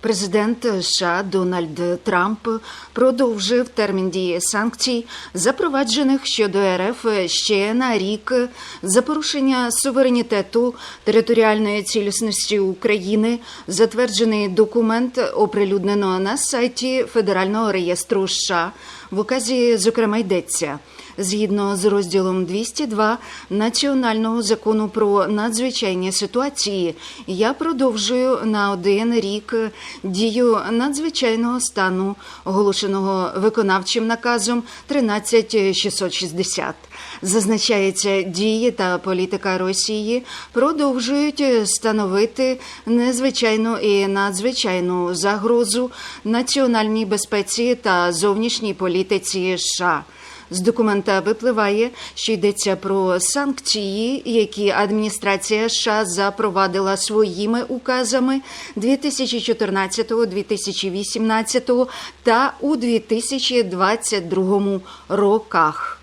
Президент США Дональд Трамп продовжив термін дії санкцій, запроваджених щодо РФ ще на рік за порушення суверенітету територіальної цілісності України. Затверджений документ оприлюднено на сайті Федерального реєстру США. В указі, зокрема, йдеться. Згідно з розділом 202 Національного закону про надзвичайні ситуації, я продовжую на один рік дію надзвичайного стану, оголошеного виконавчим наказом 13660. Зазначається, дії та політика Росії продовжують становити незвичайну і надзвичайну загрозу національній безпеці та зовнішній політиці США. З документа випливає, що йдеться про санкції, які адміністрація США запровадила своїми указами 2014, 2018 та у 2022 роках.